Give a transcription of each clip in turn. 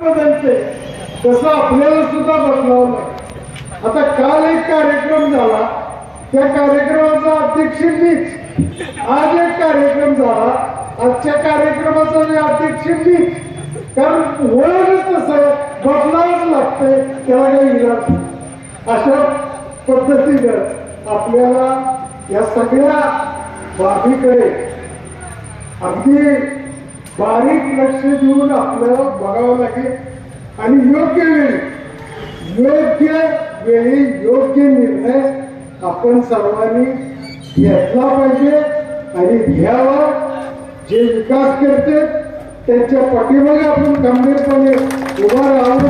बदलते तसं आपल्याला सुद्धा बदलावं आता काल एक कार्यक्रम झाला. त्या कार्यक्रमाचा अध्यक्ष मीच. आज एक कार्यक्रम झाला. आजच्या कार्यक्रमाचा मी अध्यक्ष मीच. कारण वळणच तसं बदलावंच लागतंय त्याला काही इलाज अशा पद्धतीनं आपल्याला या सगळ्या बाबीकडे अगदी बारीक लक्ष देऊन आपल्याला बघावं लागेल. आणि योग्य वेळी योग्य वेळी योग्य निर्णय आपण सर्वांनी घेतला पाहिजे. आणि घ्यावा जे विकास करते त्यांच्या पाठीमागे आपण गंभीरपणे उभा राहू.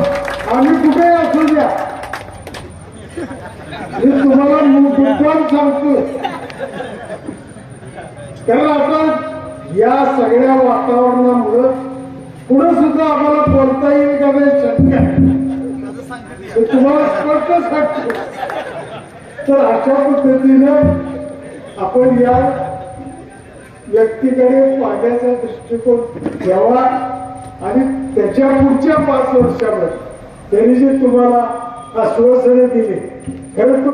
आम्ही कुठे असू द्या? मी तुम्हाला मुद्दाम सांगतो. कारण आता या सगळ्या वातावरणामुळं पुढे सुद्धा आम्हाला बोलता येईल का नाही शक्य आहे. तुम्हाला स्पष्ट सांगतो तर अशा पद्धतीनं आपण या व्यक्तीकडे पाहण्याचा दृष्टिकोन घ्यावा आणि त्याच्या पुढच्या पाच वर्षामध्ये त्यांनी जे तुम्हाला आश्वासने दिली खरं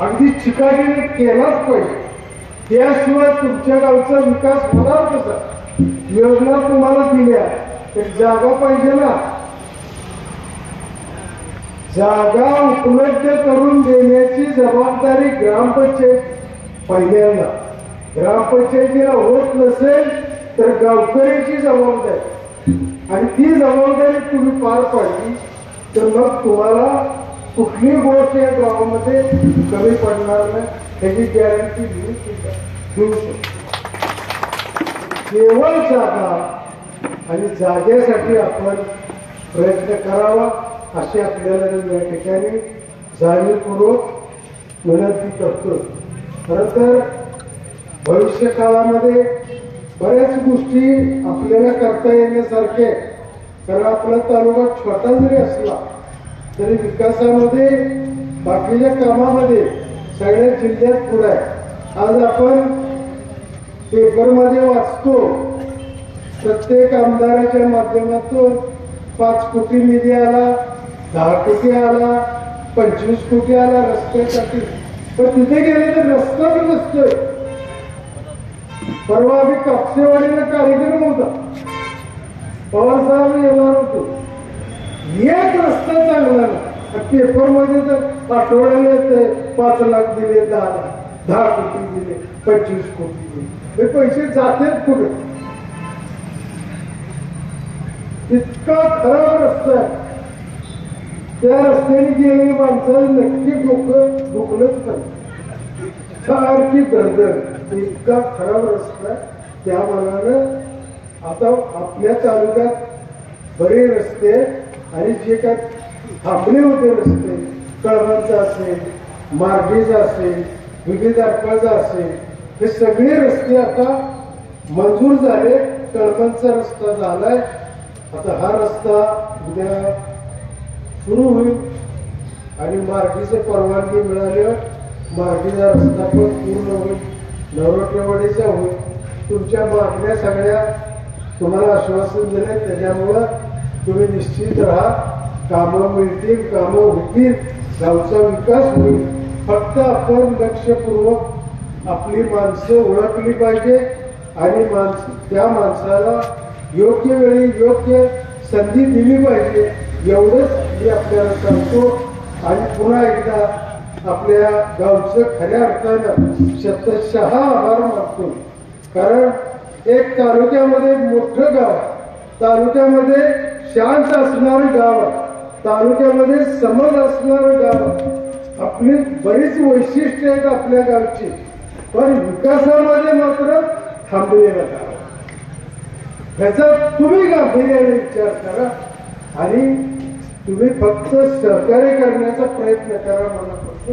अगदी चिकाटीने केलाच पाहिजे त्याशिवाय तुमच्या गावचा विकास होणार कसा? योजना तुम्हाला दिल्या. तर जागा पाहिजे ना? जागा उपलब्ध करून देण्याची जबाबदारी ग्रामपंचायत पहिल्यांदा. ग्रामपंचायतीला होत नसेल तर गावकऱ्याची जबाबदारी. आणि ती जबाबदारी तुम्ही पार पाडली तर मग तुम्हाला कुठली गोष्ट या गावामध्ये कमी पडणार नाही त्याची गॅरंटी घेऊ शकतो केवळ जागा आणि जागेसाठी आपण प्रयत्न करावा अशी आपल्याला मी या ठिकाणी जाणीवपूर्वक विनंती करतो खरं तर भविष्य काळामध्ये बऱ्याच गोष्टी आपल्याला करता येण्यासारख्या आहेत. कारण आपला तालुका छोटा जरी असला तरी विकासामध्ये बाकीच्या कामामध्ये सगळ्या जिल्ह्यात पुढे आहे. आज आपण पेपरमध्ये वाचतो प्रत्येक आमदाराच्या माध्यमातून पाच कोटी निधी आला दहा कोटी आला पंचवीस कोटी आला रस्त्यासाठी. पण तिथे गेले तर रस्ताच नसतोय. परवा आम्ही कापसेवाडीला कार्यक्रम होता. पवार साहेब येणार होतो. एक रस्ता चांगला ना पेपर तर आठवड्याला येते पाच लाख दिले दहा लाख दहा कोटी दिले पंचवीस कोटी दिले. हे पैसे जातात कुठे इतका खराब रस्ता आहे. त्या रस्त्याने गेलेली माणसं नक्की डोकं दुखलंच नाही. सारखी दरदर इतका खराब रस्ता आहे. त्या मनानं आता आपल्या तालुक्यात बरे रस्ते आणि जे काय थांबले होते रस्ते कळवांचा असेल मार्गेचा असेल विविध अर्पाचा असेल हे सगळे रस्ते आता मंजूर झाले कळवणचा रस्ता झालाय. आता हा रस्ता उद्या सुरू होईल आणि मार्गीचे परवानगी मिळाल्यावर मार्गीचा रस्ता पण पूर्ण होईल नवरटवाडीचा होईल. तुमच्या मागण्या सगळ्या तुम्हाला आश्वासन दिले त्याच्यामुळं तुम्ही निश्चित राहा कामं मिळतील कामं होतील गावचा विकास होईल. फक्त आपण लक्षपूर्वक आपली माणसं ओळखली पाहिजे आणि माणस त्या माणसाला योग्य वेळी योग्य संधी दिली पाहिजे. एवढंच मी आपल्याला सांगतो. आणि पुन्हा एकदा आपल्या गावचं खऱ्या अर्थानं शतशः आभार मानतो. कारण एक तालुक्यामध्ये मोठं गाव तालुक्यामध्ये शांत असणारं गाव तालुक्यामध्ये समज असणारं गाव. आपली बरीच वैशिष्ट्य आहेत आपल्या गावची पण विकासामध्ये मात्र थांबलेलं गाव. ह्याचा तुम्ही गांभीर्याने विचार करा आणि तुम्ही फक्त सहकार्य करण्याचा प्रयत्न करा मला फक्त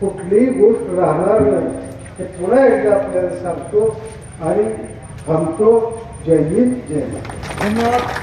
कुठलीही गोष्ट राहणार नाही. हे पुन्हा एकदा आपल्याला सांगतो आणि थांबतो. जय हिंद जय महाराज धन्यवाद